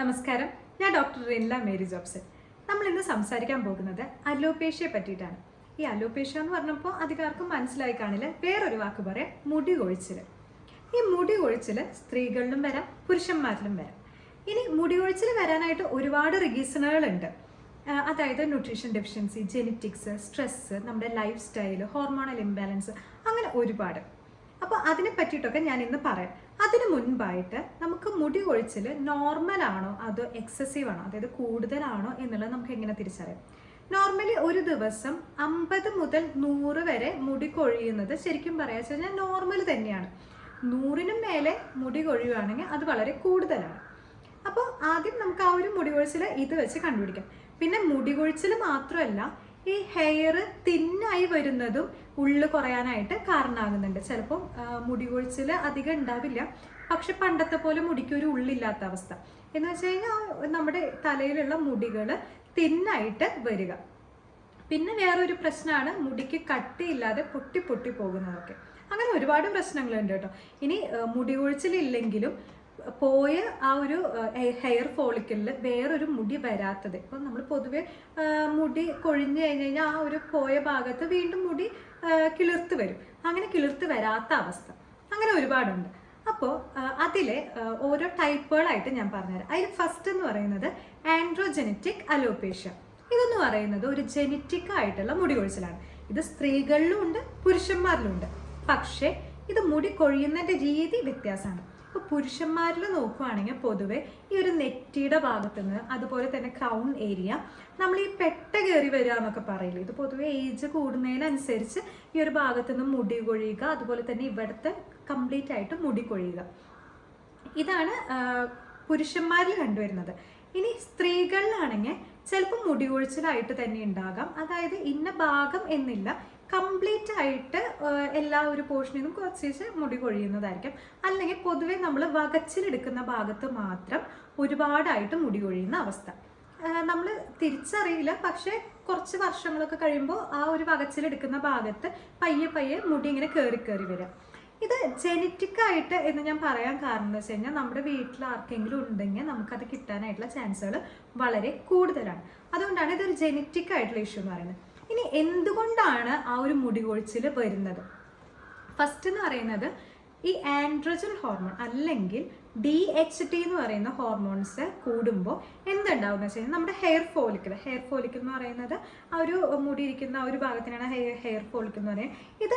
നമസ്കാരം. ഞാൻ doctor റിൻല Mary Jobson. നമ്മൾ ഇന്ന് സംസാരിക്കാൻ പോകുന്നത് അലോപേഷ്യയെ പറ്റിയിട്ടാണ്. ഈ അലോപേഷ്യ എന്ന് പറഞ്ഞപ്പോൾ അധികാർക്കും മനസ്സിലായി കാണില്ല. വേറൊരു വാക്ക് പറയാം മുടി കൊഴിച്ചിൽ ഈ മുടി കൊഴിച്ചിൽ സ്ത്രീകളിലും വരാം പുരുഷന്മാരിലും വരാം. ഇനി മുടി കൊഴിച്ചിൽ വരാനായിട്ട് ഒരുപാട് റീസണുകളുണ്ട് അതായത് ന്യൂട്രീഷൻ ഡെഫിഷ്യൻസി ജെനറ്റിക്സ് സ്ട്രെസ്സ് നമ്മുടെ ലൈഫ് സ്റ്റൈൽ ഹോർമോണൽ ഇംബാലൻസ് അങ്ങനെ ഒരുപാട്. അപ്പോൾ അതിനെ പറ്റിയിട്ടൊക്കെ ഞാൻ ഇന്ന് പറയാം. അതിന് മുൻപായിട്ട് നമുക്ക് മുടി കൊഴിച്ചിൽ നോർമൽ ആണോ അതോ എക്സസീവ് ആണോ? അതായത് കൂടുതലാണോ എന്നുള്ളത് നമുക്ക് എങ്ങനെ തിരിച്ചറിയാം? നോർമലി ഒരു ദിവസം അമ്പത് മുതൽ നൂറ് വരെ മുടി കൊഴിയുന്നത് ശരിക്കും പറയാ കഴിഞ്ഞാൽ നോർമൽ തന്നെയാണ്. നൂറിനും മേലെ മുടി കൊഴിയുകയാണെങ്കിൽ അത് വളരെ കൂടുതലാണ്. അപ്പോൾ ആദ്യം നമുക്ക് ആ ഒരു മുടി കൊഴിച്ചിൽ ഇത് വെച്ച് കണ്ടുപിടിക്കാം. പിന്നെ മുടി കൊഴിച്ചിൽ മാത്രമല്ല ഈ ഹെയർ തിന്നായി വരുന്നതും ഉള്ളു കുറയാനായിട്ട് കാരണമാകുന്നുണ്ട് ചിലപ്പം മുടി കൊഴിച്ചിൽ അധികം ഉണ്ടാവില്ല. പക്ഷെ പണ്ടത്തെ പോലെ മുടിക്ക് ഒരു ഉള്ളില്ലാത്ത അവസ്ഥ. എന്ന് വെച്ച് കഴിഞ്ഞാൽ നമ്മുടെ തലയിലുള്ള മുടികൾ തിന്നായിട്ട് വരിക. പിന്നെ വേറൊരു പ്രശ്നമാണ് മുടിക്ക് കട്ടിയില്ലാതെ പൊട്ടി പൊട്ടി പോകുന്നതൊക്കെ. അങ്ങനെ ഒരുപാട് പ്രശ്നങ്ങളുണ്ട് കേട്ടോ. ഇനി മുടി കൊഴിച്ചിലില്ലെങ്കിലും പോയ ആ ഒരു ഹെയർ ഫോളിക്കലിൽ വേറൊരു മുടി വരാത്തത്. ഇപ്പം നമ്മൾ പൊതുവെ മുടി കൊഴിഞ്ഞു കഴിഞ്ഞ് കഴിഞ്ഞാൽ ആ ഒരു പോയ ഭാഗത്ത് വീണ്ടും മുടി കിളിർത്ത് വരും. അങ്ങനെ കിളിർത്ത് വരാത്ത അവസ്ഥ. അങ്ങനെ ഒരുപാടുണ്ട്. അപ്പോൾ അതിലെ ഓരോ ടൈപ്പുകളായിട്ട് ഞാൻ പറഞ്ഞുതരാം. അതിൽ ഫസ്റ്റ് എന്ന് പറയുന്നത് ആൻഡ്രോജെനറ്റിക് അലോപേഷ്യ ഇതെന്ന് പറയുന്നത് ഒരു ജെനറ്റിക് ആയിട്ടുള്ള മുടി കൊഴിച്ചിലാണ്. ഇത് സ്ത്രീകളിലും ഉണ്ട് പുരുഷന്മാരിലും ഉണ്ട്. പക്ഷേ ഇത് മുടി കൊഴിയുന്നതിന്റെ രീതി വ്യത്യാസമാണ്. ഇപ്പോൾ പുരുഷന്മാരിൽ നോക്കുവാണെങ്കിൽ പൊതുവെ ഈ ഒരു നെറ്റിയുടെ ഭാഗത്ത് നിന്ന് അതുപോലെ തന്നെ ക്രൗൺ ഏരിയ നമ്മൾ ഈ പെട്ട കയറി വരിക എന്നൊക്കെ പറയില്ലേ? ഇത് പൊതുവെ ഏജ് കൂടുന്നതിനനുസരിച്ച് ഈ ഒരു ഭാഗത്ത് നിന്ന് മുടി കൊഴിയുക അതുപോലെ തന്നെ ഇവിടുത്തെ കംപ്ലീറ്റ് ആയിട്ട് മുടി കൊഴിയുക. ഇതാണ് പുരുഷന്മാരിൽ കണ്ടുവരുന്നത്. ഇനി സ്ത്രീകളിലാണെങ്കിൽ ചിലപ്പോൾ മുടി കൊഴിച്ചിലായിട്ട് തന്നെ ഉണ്ടാകാം. അതായത് ഇന്ന ഭാഗം എന്നില്ല കംപ്ലീറ്റ് ആയിട്ട് എല്ലാ ഒരു പോർഷനിൽ നിന്നും കുറച്ച് മുടി കൊഴിയുന്നതായിരിക്കും. അല്ലെങ്കിൽ പൊതുവെ നമ്മൾ വകച്ചിലെടുക്കുന്ന ഭാഗത്ത് മാത്രം ഒരുപാടായിട്ട് മുടി കൊഴിയുന്ന അവസ്ഥ. നമ്മൾ തിരിച്ചറിയില്ല. പക്ഷേ കുറച്ച് വർഷങ്ങളൊക്കെ കഴിയുമ്പോൾ ആ ഒരു വകച്ചിലെടുക്കുന്ന ഭാഗത്ത് പയ്യെ പയ്യെ മുടി ഇങ്ങനെ കയറി കയറി വരിക ഇത് ജനറ്റിക് ആയിട്ട് എന്ന് ഞാൻ പറയാൻ കാരണം എന്ന് വെച്ച് കഴിഞ്ഞാൽ നമ്മുടെ വീട്ടിൽ ആർക്കെങ്കിലും ഉണ്ടെങ്കിൽ നമുക്കത് കിട്ടാനായിട്ടുള്ള ചാൻസുകൾ വളരെ കൂടുതലാണ്. അതുകൊണ്ടാണ് ഇതൊരു ജനറ്റിക് ആയിട്ടുള്ള ഇഷ്യൂ എന്ന് പറയുന്നത്. ഇനി എന്തുകൊണ്ടാണ് ആ ഒരു മുടി കൊഴിച്ചിൽ വരുന്നത്? ഫസ്റ്റ് എന്ന് പറയുന്നത് ഈ ആൻഡ്രജൻ ഹോർമോൺ അല്ലെങ്കിൽ ഡി എച്ച് ടി എന്ന് പറയുന്ന ഹോർമോൺസ് കൂടുമ്പോൾ എന്തുണ്ടാവും എന്ന് വെച്ച് കഴിഞ്ഞാൽ നമ്മുടെ ഹെയർ ഫോളിക്കൽ ഹെയർ ഫോളിക്കൽ എന്ന് പറയുന്നത് ആ ഒരു മുടിയിരിക്കുന്ന ആ ഒരു ഭാഗത്തിനാണ് ഹെയർ ഹെയർ ഫോളിക്കൽ എന്ന് പറയുന്നത്. ഇത്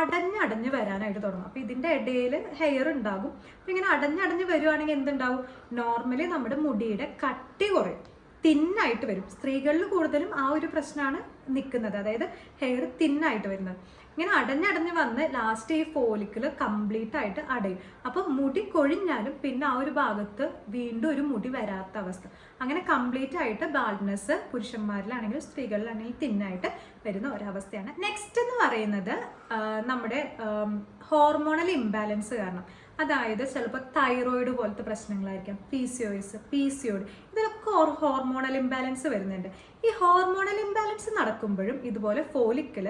അടഞ്ഞടഞ്ഞ് വരാനായിട്ട് തുടങ്ങും. അപ്പോൾ ഇതിന്റെ ഇടയിൽ ഹെയർ ഉണ്ടാകും. അപ്പോൾ ഇങ്ങനെ അടഞ്ഞടഞ്ഞ് വരുവാണെങ്കിൽ എന്തുണ്ടാവും? നോർമലി നമ്മുടെ മുടിയുടെ കട്ടി കുറയും. തിന്നായിട്ട് വരും. സ്ത്രീകളിൽ കൂടുതലും ആ ഒരു പ്രശ്നമാണ് നിൽക്കുന്നത്. അതായത് ഹെയർ തിന്നായിട്ട് വരുന്നത്. ഇങ്ങനെ അടഞ്ഞടഞ്ഞ് വന്ന് ലാസ്റ്റ് ഈ ഫോലിക്കിൾ കംപ്ലീറ്റ് ആയിട്ട് അടയും. അപ്പം മുടി കൊഴിഞ്ഞാലും പിന്നെ ആ ഒരു ഭാഗത്ത് വീണ്ടും ഒരു മുടി വരാത്ത അവസ്ഥ. അങ്ങനെ കംപ്ലീറ്റ് ആയിട്ട് ബാൾഡ്നെസ് പുരുഷന്മാരിലാണെങ്കിലും സ്ത്രീകളിലാണെങ്കിലും തിന്നായിട്ട് വരുന്ന ഒരവസ്ഥയാണ്. നെക്സ്റ്റ് എന്ന് പറയുന്നത് നമ്മുടെ ഹോർമോണൽ ഇംബാലൻസ് കാരണം. അതായത് ചിലപ്പോൾ തൈറോയിഡ് പോലത്തെ പ്രശ്നങ്ങളായിരിക്കാം P C O S P C O D ഇതിലൊക്കെ ഹോർമോണൽ ഇംബാലൻസ് വരുന്നുണ്ട്. ഈ ഹോർമോണൽ ഇംബാലൻസ് നടക്കുമ്പോഴും ഇതുപോലെ ഫോലിക്കിൾ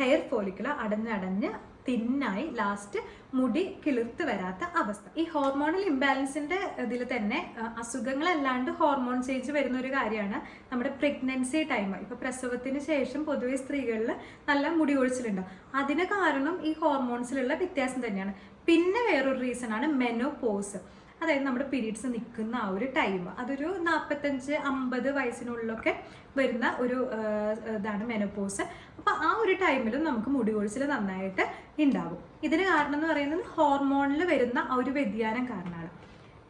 ഹെയർ ഫോലിക്കിൾ അടഞ്ഞടഞ്ഞ് തിന്നായി ലാസ്റ്റ് മുടി കിളിർത്ത് വരാത്ത അവസ്ഥ. ഈ ഹോർമോണൽ ഇംബാലൻസിന്റെ ഇതിൽ തന്നെ അസുഖങ്ങളല്ലാണ്ട് ഹോർമോൺ ചേഞ്ച് വരുന്ന ഒരു കാര്യമാണ് നമ്മുടെ പ്രഗ്നൻസി ടൈം ഇപ്പൊ പ്രസവത്തിന് ശേഷം പൊതുവെ സ്ത്രീകളിൽ നല്ല മുടി ഒഴിച്ചിലുണ്ടാവും അതിന് കാരണം ഈ ഹോർമോൺസിലുള്ള വ്യത്യാസം തന്നെയാണ്. പിന്നെ വേറൊരു റീസൺ ആണ് മെനോപോസ് അതായത് നമ്മുടെ പീരീഡ്സ് നിൽക്കുന്ന ആ ഒരു ടൈം അതൊരു നാൽപ്പത്തഞ്ച് അമ്പത് വയസ്സിനുള്ളിലൊക്കെ വരുന്ന ഒരു ഇതാണ് മെനോപോസ് അപ്പോൾ ആ ഒരു ടൈമിലും നമുക്ക് മുടി കൊഴിച്ചിൽ നന്നായിട്ട് ഉണ്ടാവും ഇതിന് കാരണം എന്ന് പറയുന്നത് ഹോർമോണിൽ വരുന്ന ആ ഒരു വ്യതിയാനം കാരണമാണ്.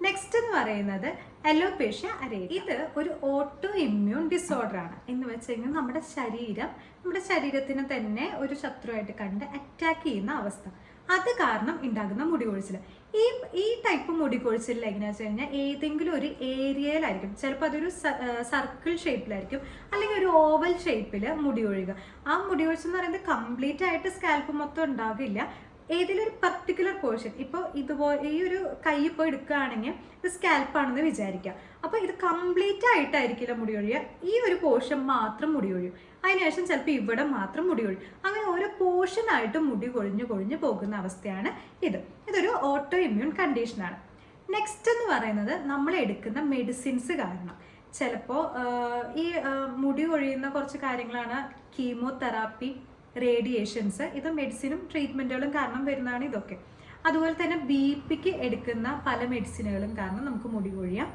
നെക്സ്റ്റ് എന്ന് പറയുന്നത് അലോപേഷ്യ അരേ ഇത് ഒരു ഓട്ടോ ഇമ്മ്യൂൺ ഡിസോർഡർ ആണ്. എന്ന് വെച്ച് കഴിഞ്ഞാൽ നമ്മുടെ ശരീരം നമ്മുടെ ശരീരത്തിന് തന്നെ ഒരു ശത്രുവായിട്ട് കണ്ട് അറ്റാക്ക് ചെയ്യുന്ന അവസ്ഥ. അത് കാരണം ഉണ്ടാകുന്ന മുടി കൊഴിച്ചിൽ ഈ ഈ ടൈപ്പ് മുടി കൊഴിച്ചിൽ എങ്ങനെയാണെന്ന് വെച്ച് കഴിഞ്ഞാൽ ഏതെങ്കിലും ഒരു ഏരിയയിലായിരിക്കും. ചിലപ്പോൾ അതൊരു സർക്കിൾ ഷേപ്പിലായിരിക്കും അല്ലെങ്കിൽ ഒരു ഓവൽ ഷേപ്പിൽ മുടി ഒഴുകുക ആ മുടി കൊഴിച്ചിൽ എന്ന് പറയുന്നത് കംപ്ലീറ്റ് ആയിട്ട് സ്കാൽപ്പ് മൊത്തം ഉണ്ടാകില്ല ഏതെങ്കിലും ഒരു പർട്ടിക്കുലർ പോർഷൻ ഇപ്പോൾ ഇതുപോലെ ഈ ഒരു കൈ ഇപ്പോൾ എടുക്കുകയാണെങ്കിൽ ഇത് സ്കാൽപ്പാണെന്ന് വിചാരിക്കുക. അപ്പോൾ ഇത് കംപ്ലീറ്റ് ആയിട്ടായിരിക്കില്ല മുടി ഒഴിയുക ഈ ഒരു പോർഷൻ മാത്രം മുടി ഒഴിയും അതിനുശേഷം ചിലപ്പോൾ ഇവിടെ മാത്രം മുടി അങ്ങനെ ഓരോ പോർഷനായിട്ട് മുടി കൊഴിഞ്ഞു കൊഴിഞ്ഞു പോകുന്ന അവസ്ഥയാണ് ഇത്. ഇതൊരു ഓട്ടോ ഇമ്മ്യൂൺ കണ്ടീഷനാണ് നെക്സ്റ്റ് എന്ന് പറയുന്നത് നമ്മൾ എടുക്കുന്ന മെഡിസിൻസ് കാരണം. ചിലപ്പോൾ ഈ മുടി കൊഴിയുന്ന കുറച്ച് കാര്യങ്ങളാണ്. കീമോതെറാപ്പി റേഡിയേഷൻസ് ഇത് മെഡിസിനും ട്രീറ്റ്മെന്റുകളും കാരണം വരുന്നതാണ് ഇതൊക്കെ. അതുപോലെ തന്നെ ബി പിക്ക് എടുക്കുന്ന പല മെഡിസിനുകളും കാരണം നമുക്ക് മുടി കൊഴിയാം.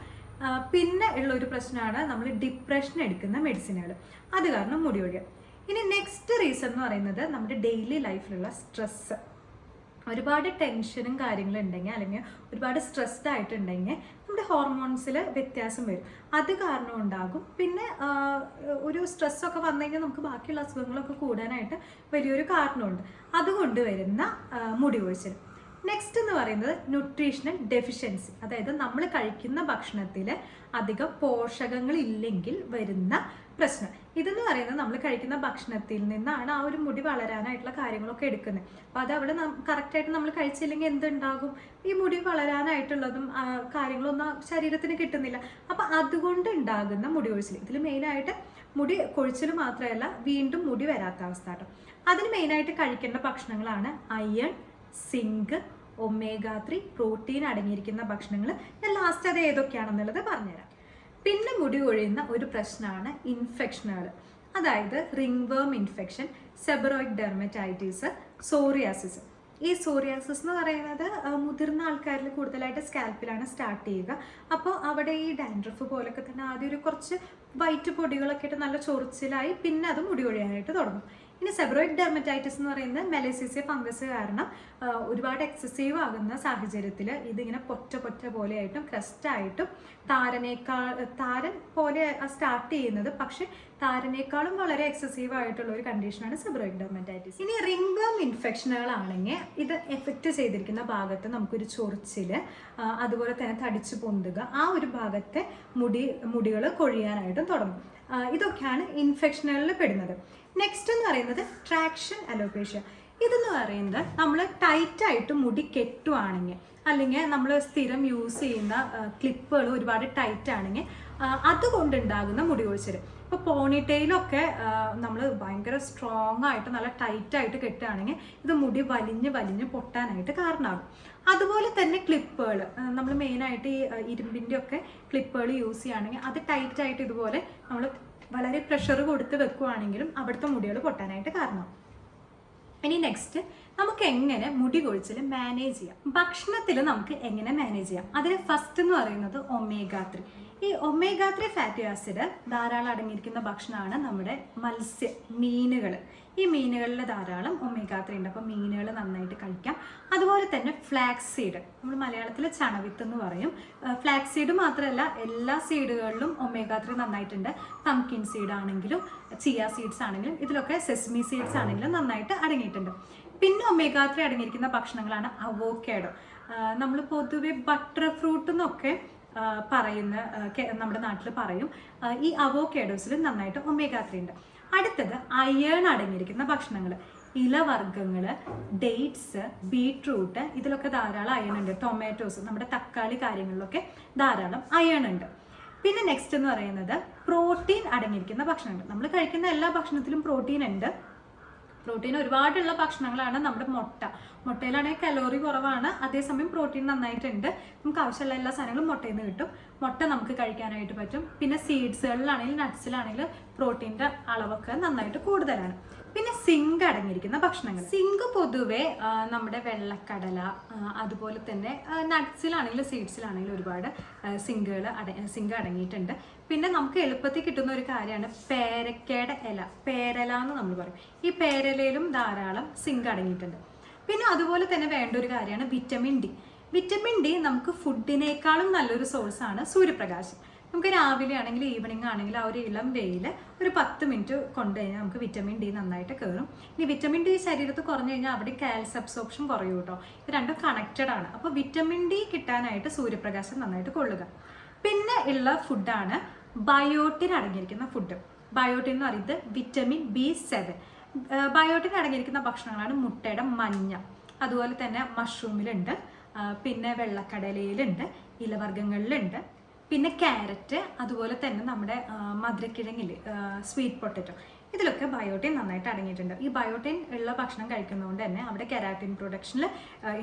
പിന്നെ ഉള്ള ഒരു പ്രശ്നമാണ് നമ്മൾ ഡിപ്രഷൻ എടുക്കുന്ന മെഡിസിനുകൾ അത് കാരണം മുടി കൊഴിയാം. ഇനി നെക്സ്റ്റ് റീസൺ എന്ന് പറയുന്നത് നമ്മുടെ ഡെയിലി ലൈഫിലുള്ള സ്ട്രെസ്സ് ഒരുപാട് ടെൻഷനും കാര്യങ്ങളും ഉണ്ടെങ്കിൽ അല്ലെങ്കിൽ ഒരുപാട് സ്ട്രെസ്ഡ് ആയിട്ടുണ്ടെങ്കിൽ നമ്മുടെ ഹോർമോൺസിൽ വ്യത്യാസം വരും. അത് കാരണം ഉണ്ടാകും. പിന്നെ ഒരു സ്ട്രെസ്സൊക്കെ വന്നു കഴിഞ്ഞാൽ നമുക്ക് ബാക്കിയുള്ള അസുഖങ്ങളൊക്കെ കൂടാനായിട്ട് വലിയൊരു കാരണമുണ്ട്. അതുകൊണ്ട് വരുന്ന ആ, മുടി കൊഴിച്ചിൽ. നെക്സ്റ്റ് എന്ന് പറയുന്നത് ന്യൂട്രീഷണൽ ഡെഫിഷ്യൻസി അതായത് നമ്മൾ കഴിക്കുന്ന ഭക്ഷണത്തിൽ അധികം പോഷകങ്ങൾ ഇല്ലെങ്കിൽ വരുന്ന പ്രശ്നം. ഇതെന്ന് പറയുന്നത് നമ്മൾ കഴിക്കുന്ന ഭക്ഷണത്തിൽ നിന്നാണ് ആ ഒരു മുടി വളരാനായിട്ടുള്ള കാര്യങ്ങളൊക്കെ എടുക്കുന്നത് അപ്പം അത് അവിടെ കറക്റ്റായിട്ട് നമ്മൾ കഴിച്ചില്ലെങ്കിൽ എന്തുണ്ടാകും? ഈ മുടി വളരാനായിട്ടുള്ളതും കാര്യങ്ങളൊന്നും ശരീരത്തിന് കിട്ടുന്നില്ല. അപ്പം അതുകൊണ്ട് ഉണ്ടാകുന്ന മുടി കൊഴിച്ചിൽ ഇതിൽ മെയിനായിട്ട് മുടി കൊഴിച്ചിൽ മാത്രമല്ല വീണ്ടും മുടി വരാത്ത അവസ്ഥ കേട്ടോ. അതിന് മെയിനായിട്ട് കഴിക്കേണ്ട ഭക്ഷണങ്ങളാണ് iron zinc omega three protein അടങ്ങിയിരിക്കുന്ന ഭക്ഷണങ്ങൾ ഞാൻ ലാസ്റ്റ് അത് ഏതൊക്കെയാണെന്നുള്ളത് പറഞ്ഞുതരാം. പിന്നെ മുടി കൊഴിയുന്ന ഒരു പ്രശ്നമാണ് ഇൻഫെക്ഷനുകൾ അതായത് ringworm infection seborrhoeic dermatitis psoriasis ഈ സോറിയാസിസ് എന്ന് പറയുന്നത് മുതിർന്ന ആൾക്കാരിൽ കൂടുതലായിട്ട് സ്കാൽപ്പിലാണ് സ്റ്റാർട്ട് ചെയ്യുക. അപ്പോൾ അവിടെ ഈ ഡാൻഡ്രഫ് പോലൊക്കെ തന്നെ ആദ്യം ഒരു കുറച്ച് വൈറ്റ് പൊടികളൊക്കെ ആയിട്ട് നല്ല ചൊറിച്ചിലായി പിന്നെ അത് മുടി കൊഴിയാനായിട്ട് തുടങ്ങും. ഇനി സെബ്രോയിഡ് ഡെർമറ്റൈറ്റിസ് എന്ന് പറയുന്നത് മെലേസിയ ഫംഗസ് കാരണം ഒരുപാട് എക്സസീവ് ആകുന്ന സാഹചര്യത്തിൽ ഇതിങ്ങനെ പൊറ്റ പൊറ്റ പോലെയായിട്ടും ക്രസ്റ്റായിട്ടും താരനേക്കാൾ താരൻ പോലെ സ്റ്റാർട്ട് ചെയ്യുന്നത്. പക്ഷെ താരനേക്കാളും വളരെ എക്സസീവ് ആയിട്ടുള്ള ഒരു കണ്ടീഷനാണ് സെബ്രോയിഡ് ഡെർമറ്റൈറ്റിസ് ഇനി റിംഗ് വേം ഇൻഫെക്ഷനുകളാണെങ്കിൽ ഇത് എഫക്റ്റ് ചെയ്തിരിക്കുന്ന ഭാഗത്ത് നമുക്കൊരു ചൊറിച്ചിൽ അതുപോലെ തന്നെ തടിച്ചു പൊന്തുക ആ ഒരു ഭാഗത്തെ മുടി മുടികൾ കൊഴിയാനായിട്ടും തുടങ്ങും. ഇതൊക്കെയാണ് ഇൻഫെക്ഷനുകളിൽ പെടുന്നത്. നെക്സ്റ്റ് എന്ന് പറയുന്നത് ട്രാക്ഷൻ അലോപേഷ്യ ഇതെന്ന് പറയുന്നത് നമ്മൾ ടൈറ്റായിട്ട് മുടി കെട്ടുവാണെങ്കിൽ അല്ലെങ്കിൽ നമ്മൾ സ്ഥിരം യൂസ് ചെയ്യുന്ന ക്ലിപ്പുകൾ ഒരുപാട് ടൈറ്റ് ആണെങ്കിൽ അതുകൊണ്ടുണ്ടാകുന്ന മുടി കൊഴിച്ചിൽ ഇപ്പോൾ പോണിറ്റെയിലൊക്കെ നമ്മൾ ഭയങ്കര സ്ട്രോങ് ആയിട്ട് നല്ല ടൈറ്റ് ആയിട്ട് കെട്ടുകയാണെങ്കിൽ ഇത് മുടി വലിഞ്ഞ് വലിഞ്ഞ് പൊട്ടാനായിട്ട് കാരണമാകും. അതുപോലെ തന്നെ ക്ലിപ്പുകൾ നമ്മൾ മെയിനായിട്ട് ഈ ഇരുമ്പിന്റെ ഒക്കെ ക്ലിപ്പുകൾ യൂസ് ചെയ്യുകയാണെങ്കിൽ അത് ടൈറ്റ് ആയിട്ട് ഇതുപോലെ നമ്മൾ വളരെ പ്രഷർ കൊടുത്ത് വെക്കുവാണെങ്കിലും അവിടുത്തെ മുടികൾ പൊട്ടാനായിട്ട് കാരണം ഇനി നെക്സ്റ്റ് നമുക്ക് എങ്ങനെ മുടി കൊഴിച്ചിൽ മാനേജ് ചെയ്യാം? ഭക്ഷണത്തിൽ നമുക്ക് എങ്ങനെ മാനേജ് ചെയ്യാം? അതിൽ ഫസ്റ്റ് എന്ന് പറയുന്നത് ഒമേഗ ത്രീ ഈ ഒമേഗ ത്രീ ഫാറ്റി ആസിഡ് ധാരാളം അടങ്ങിയിരിക്കുന്ന ഭക്ഷണമാണ് നമ്മുടെ മത്സ്യ മീനുകൾ ഈ മീനുകളിൽ ധാരാളം ഒമേഗ ത്രീ ഉണ്ട്. അപ്പോൾ മീനുകൾ നന്നായിട്ട് കഴിക്കാം. അതുപോലെ തന്നെ ഫ്ലാക്സ് സീഡ് നമ്മൾ മലയാളത്തിൽ ചണവിത്ത് എന്ന് പറയും. ഫ്ലാക്സ് സീഡ് മാത്രമല്ല എല്ലാ സീഡുകളിലും ഒമേഗ ത്രീ നന്നായിട്ടുണ്ട്. പംകിൻ സീഡ് ആണെങ്കിലും ചിയ സീഡ്സ് ആണെങ്കിലും ഇതിലൊക്കെ സെസ്മി സീഡ്സ് ആണെങ്കിലും നന്നായിട്ട് അടങ്ങിയിട്ടുണ്ട്. പിന്നെ ഒമേഗ ത്രീ അടങ്ങിയിരിക്കുന്ന ഭക്ഷണങ്ങളാണ് അവോക്കേഡോ നമ്മൾ പൊതുവെ ബട്ടർ ഫ്രൂട്ട് എന്നൊക്കെ പറയുന്ന നമ്മുടെ നാട്ടിൽ പറയും ഈ അവോക്കാഡോസിൽ നന്നായിട്ട് ഒമേഗ ത്രീ ഉണ്ട്. അടുത്തത് അയേൺ അടങ്ങിയിരിക്കുന്ന ഭക്ഷണങ്ങൾ ഇലവർഗങ്ങൾ ഡേറ്റ്സ് ബീട്രൂട്ട് ഇതിലൊക്കെ ധാരാളം അയൺ ഉണ്ട്. ടൊമാറ്റോസ് നമ്മുടെ തക്കാളി കാര്യങ്ങളിലൊക്കെ ധാരാളം അയൺ ഉണ്ട്. പിന്നെ നെക്സ്റ്റ് എന്ന് പറയുന്നത് പ്രോട്ടീൻ അടങ്ങിയിരിക്കുന്ന ഭക്ഷണങ്ങൾ. നമ്മൾ കഴിക്കുന്ന എല്ലാ ഭക്ഷണത്തിലും പ്രോട്ടീൻ ഉണ്ട്. പ്രോട്ടീൻ ഒരുപാടുള്ള ഭക്ഷണങ്ങളാണ് നമ്മുടെ മുട്ട. മുട്ടയിലാണെങ്കിൽ കലോറി കുറവാണ്. അതേസമയം പ്രോട്ടീൻ നന്നായിട്ടുണ്ട്. നമുക്ക് ആവശ്യമുള്ള എല്ലാ സാധനങ്ങളും മുട്ടയിൽ നിന്ന് കിട്ടും. മുട്ട നമുക്ക് കഴിക്കാനായിട്ട് പറ്റും. പിന്നെ സീഡ്സുകളിലാണെങ്കിലും നട്ട്സിലാണെങ്കിലും പ്രോട്ടീന്റെ അളവൊക്കെ നന്നായിട്ട് കൂടുതലാണ്. പിന്നെ സിങ്ക് അടങ്ങിയിരിക്കുന്ന ഭക്ഷണങ്ങൾ. സിങ്ക് പൊതുവെ നമ്മുടെ വെള്ളക്കടല അതുപോലെ തന്നെ നട്ട്സിലാണെങ്കിലും സീഡ്സിലാണെങ്കിലും ഒരുപാട് സിങ്കുകൾ അട സിങ്ക് അടങ്ങിയിട്ടുണ്ട്. പിന്നെ നമുക്ക് എളുപ്പത്തിൽ കിട്ടുന്ന ഒരു കാര്യമാണ് പേരക്കയുടെ ഇല. പേരല എന്ന് നമ്മൾ പറയും. ഈ പേരലയിലും ധാരാളം സിങ്ക് അടങ്ങിയിട്ടുണ്ട്. പിന്നെ അതുപോലെ തന്നെ വേണ്ട ഒരു കാര്യമാണ് വിറ്റമിൻ ഡി. വിറ്റമിൻ ഡി നമുക്ക് ഫുഡിനേക്കാളും നല്ലൊരു സോഴ്സാണ് സൂര്യപ്രകാശം. നമുക്ക് രാവിലെ ആണെങ്കിൽ ഈവനിങ് ആണെങ്കിൽ ആ ഒരു ഇളം വെയിൽ ഒരു പത്ത് മിനിറ്റ് കൊണ്ടു കഴിഞ്ഞാൽ നമുക്ക് വിറ്റമിൻ ഡി നന്നായിട്ട് കയറും ഇനി വിറ്റമിൻ ഡി ശരീരത്ത് കുറഞ്ഞു കഴിഞ്ഞാൽ അവിടെ കാൽസ് അബ്സോർപ്ഷൻ കുറയും കേട്ടോ ഇത് രണ്ടും കണക്റ്റഡ് ആണ്. അപ്പോൾ വിറ്റമിൻ ഡി കിട്ടാനായിട്ട് സൂര്യപ്രകാശം നന്നായിട്ട് കൊള്ളുക. പിന്നെ ഉള്ള ഫുഡാണ് ബയോട്ടിൻ അടങ്ങിയിരിക്കുന്ന ഫുഡ് ബയോട്ടിൻ എന്ന് പറയുന്നത് വിറ്റമിൻ ബി സെവൻ ബയോട്ടിൻ അടങ്ങിയിരിക്കുന്ന ഭക്ഷണങ്ങളാണ് മുട്ടയുടെ മഞ്ഞ. അതുപോലെ തന്നെ മഷ്റൂമിലുണ്ട് പിന്നെ വെള്ളക്കടലയിലുണ്ട്. ഇലവർഗങ്ങളിലുണ്ട്. പിന്നെ ക്യാരറ്റ് അതുപോലെ തന്നെ നമ്മുടെ മധുരക്കിഴങ്ങിൽ സ്വീറ്റ് പൊട്ടറ്റോ ഇതിലൊക്കെ ബയോട്ടിൻ നന്നായിട്ട് അടങ്ങിയിട്ടുണ്ട്. ഈ ബയോട്ടിൻ ഉള്ള ഭക്ഷണം കഴിക്കുന്നതുകൊണ്ട് തന്നെ അവിടെ കെരാറ്റിൻ പ്രൊഡക്ഷനിൽ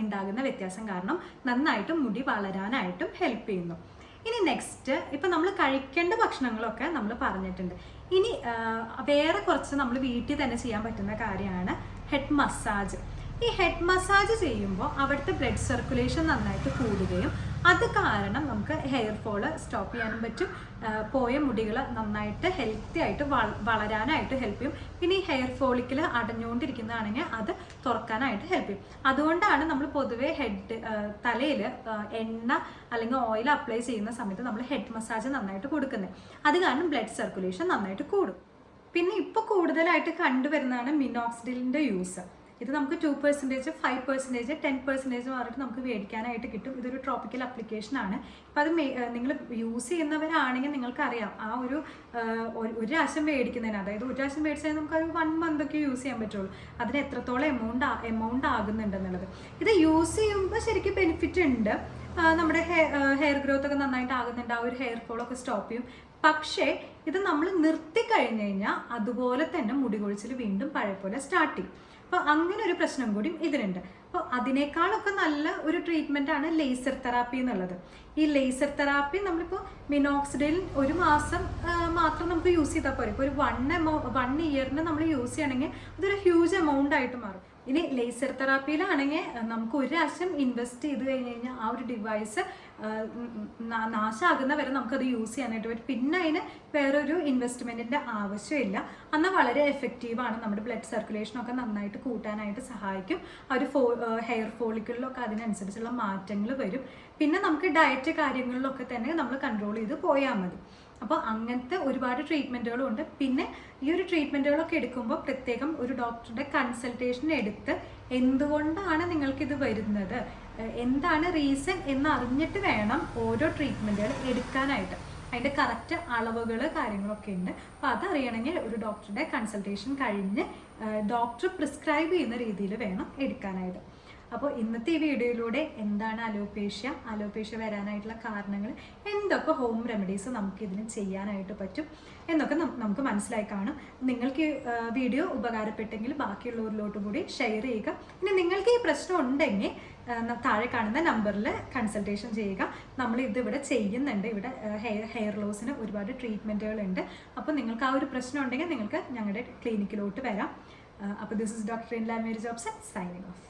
ഉണ്ടാകുന്ന വ്യത്യാസം കാരണം നന്നായിട്ട് മുടി വളരാനായിട്ടും ഹെൽപ്പ് ചെയ്യുന്നു. ഇനി നെക്സ്റ്റ് ഇപ്പം നമ്മൾ കഴിക്കേണ്ട ഭക്ഷണങ്ങളൊക്കെ നമ്മൾ പറഞ്ഞിട്ടുണ്ട്. ഇനി വേറെ കുറച്ച് നമ്മൾ വീട്ടിൽ തന്നെ ചെയ്യാൻ പറ്റുന്ന കാര്യമാണ് ഹെഡ് മസാജ് ഈ ഹെഡ് മസാജ് ചെയ്യുമ്പോൾ അവിടുത്തെ ബ്ലഡ് സർക്കുലേഷൻ നന്നായിട്ട് കൂടുകയും അത് കാരണം നമുക്ക് ഹെയർ ഫോൾ സ്റ്റോപ്പ് ചെയ്യാനും പറ്റും. പോയ മുടികൾ നന്നായിട്ട് ഹെൽത്തി ആയിട്ട് വളരാനായിട്ട് ഹെൽപ്പ് ചെയ്യും. പിന്നെ ഈ ഹെയർ ഫോളിക്കിൽ അടഞ്ഞുകൊണ്ടിരിക്കുന്നതാണെങ്കിൽ അത് തുറക്കാനായിട്ട് ഹെൽപ്പ് ചെയ്യും. അതുകൊണ്ടാണ് നമ്മൾ പൊതുവെ ഹെഡ് തലയിൽ എണ്ണ അല്ലെങ്കിൽ ഓയിൽ അപ്ലൈ ചെയ്യുന്ന സമയത്ത് നമ്മൾ ഹെഡ് മസാജ് നന്നായിട്ട് കൊടുക്കുന്നത്. അത് കാരണം ബ്ലഡ് സർക്കുലേഷൻ നന്നായിട്ട് കൂടും. പിന്നെ ഇപ്പോൾ കൂടുതലായിട്ട് കണ്ടുവരുന്നതാണ് മിനോക്സിഡിലിന്റെ യൂസ് ഇത് നമുക്ക് two percentage five percentage ten percentage പറഞ്ഞിട്ട് നമുക്ക് മേടിക്കാനായിട്ട് കിട്ടും. ഇതൊരു ട്രോപ്പിക്കൽ അപ്ലിക്കേഷൻ ആണ്. അപ്പോൾ അത് നിങ്ങൾ യൂസ് ചെയ്യുന്നവരാണെങ്കിൽ നിങ്ങൾക്കറിയാം. ആ ഒരു ഒരു പ്രാവശ്യം മേടിക്കുന്നതിന് അതായത് ഒരു പ്രാവശ്യം മേടിച്ചാൽ നമുക്ക് ഒരു വൺ മന്ത് ഒക്കെ യൂസ് ചെയ്യാൻ പറ്റുള്ളൂ. അതിന് എത്രത്തോളം എമൗണ്ട് എമൗണ്ട് ആകുന്നുണ്ടെന്നുള്ളത്. ഇത് യൂസ് ചെയ്യുമ്പോൾ ശരിക്കും ബെനിഫിറ്റ് ഉണ്ട്. നമ്മുടെ ഹെയർ ഗ്രോത്ത് ഒക്കെ നന്നായിട്ട് ആകുന്നുണ്ട്. ആ ഒരു ഹെയർ ഫോളൊക്കെ സ്റ്റോപ്പ് ചെയ്യും. പക്ഷേ ഇത് നമ്മൾ നിർത്തി കഴിഞ്ഞു കഴിഞ്ഞാൽ അതുപോലെ തന്നെ മുടി കൊഴിച്ചിൽ വീണ്ടും പഴയ പോലെ സ്റ്റാർട്ട് ചെയ്യും. അപ്പോൾ അങ്ങനെ ഒരു പ്രശ്നം കൂടി ഇതിനുണ്ട് അപ്പോൾ അതിനേക്കാളൊക്കെ നല്ല ഒരു ട്രീറ്റ്മെന്റ് ആണ് ലേസർ തെറാപ്പി എന്നുള്ളത്. ഈ ലേസർ തെറാപ്പി നമ്മളിപ്പോൾ മിനോക്സിഡിൽ ഒരു മാസം മാത്രം നമുക്ക് യൂസ് ചെയ്താൽ പോരെ. ഇപ്പോൾ ഒരു വൺ എമൗ വൺ ഇയറിന് നമ്മൾ യൂസ് ചെയ്യണമെങ്കിൽ അതൊരു ഹ്യൂജ് എമൗണ്ട് ആയിട്ട് മാറും. ഇനി ലേസർ തെറാപ്പിയിലാണെങ്കിൽ നമുക്ക് ഒരു പ്രാവശ്യം ഇൻവെസ്റ്റ് ചെയ്ത് കഴിഞ്ഞ് കഴിഞ്ഞാൽ ആ ഒരു ഡിവൈസ് നാശമാകുന്ന വരെ നമുക്കത് യൂസ് ചെയ്യാനായിട്ട് പറ്റും. പിന്നെ അതിന് വേറൊരു ഇൻവെസ്റ്റ്മെന്റിന്റെ ആവശ്യമില്ല. എന്നാൽ വളരെ എഫക്റ്റീവാണ് നമ്മുടെ ബ്ലഡ് സർക്കുലേഷനൊക്കെ നന്നായിട്ട് കൂട്ടാനായിട്ട് സഹായിക്കും. ആ ഒരു ഫോ ഹെയർ ഫോളിക്കിളിലൊക്കെ അതിനനുസരിച്ചുള്ള മാറ്റങ്ങൾ വരും. പിന്നെ നമുക്ക് ഡയറ്റ് കാര്യങ്ങളിലൊക്കെ തന്നെ നമ്മൾ കൺട്രോൾ ചെയ്ത് പോയാൽ മതി. അപ്പോൾ അങ്ങനത്തെ ഒരുപാട് ട്രീറ്റ്മെന്റുകളും ഉണ്ട്. പിന്നെ ഈ ഒരു ട്രീറ്റ്മെന്റുകളൊക്കെ എടുക്കുമ്പോൾ പ്രത്യേകം ഒരു ഡോക്ടറുടെ കൺസൾട്ടേഷൻ എടുത്ത് എന്തുകൊണ്ടാണ് നിങ്ങൾക്കിത് വരുന്നത്? എന്താണ് റീസൺ എന്ന് അറിഞ്ഞിട്ട് വേണം ഓരോ ട്രീറ്റ്മെന്റുകൾ എടുക്കാനായിട്ട്. അതിന്റെ കറക്റ്റ് അളവുകൾ കാര്യങ്ങളൊക്കെ ഉണ്ട്. അപ്പോൾ അതറിയണമെങ്കിൽ ഒരു ഡോക്ടറുടെ കൺസൾട്ടേഷൻ കഴിഞ്ഞ് ഡോക്ടർ പ്രിസ്ക്രൈബ് ചെയ്യുന്ന രീതിയിൽ വേണം എടുക്കാനായിട്ട്. അപ്പോൾ ഇന്നത്തെ ഈ വീഡിയോയിലൂടെ എന്താണ് അലോപേഷ്യ? അലോപേഷ്യ വരാനായിട്ടുള്ള കാരണങ്ങൾ? എന്തൊക്കെ ഹോം റെമഡീസ് നമുക്ക് ഇതിന് ചെയ്യാനായിട്ട് പറ്റും? എന്നൊക്കെ നമുക്ക് മനസ്സിലായി കാണും. നിങ്ങൾക്ക് ഈ വീഡിയോ ഉപകാരപ്പെട്ടെങ്കിൽ ബാക്കിയുള്ളവരിലോട്ട് കൂടി ഷെയർ ചെയ്യുക. ഇനി നിങ്ങൾക്ക് ഈ പ്രശ്നം ഉണ്ടെങ്കിൽ താഴെ കാണുന്ന നമ്പറിൽ കൺസൾട്ടേഷൻ ചെയ്യുക. നമ്മൾ ഇതിവിടെ ചെയ്യുന്നുണ്ട്. ഇവിടെ ഹെയർ ഹെയർ ലോസിന് ഒരുപാട് ട്രീറ്റ്മെന്റുകൾ ഉണ്ട് അപ്പോൾ നിങ്ങൾക്ക് ആ ഒരു പ്രശ്നം ഉണ്ടെങ്കിൽ നിങ്ങൾക്ക് ഞങ്ങളുടെ ക്ലിനിക്കിലോട്ട് വരാം. അപ്പോൾ ദിസ് ഇസ് ഡോക്ടർ ഇൻ ലാ മേരി ജോബ്സ് സൈനിങ് ഓഫ്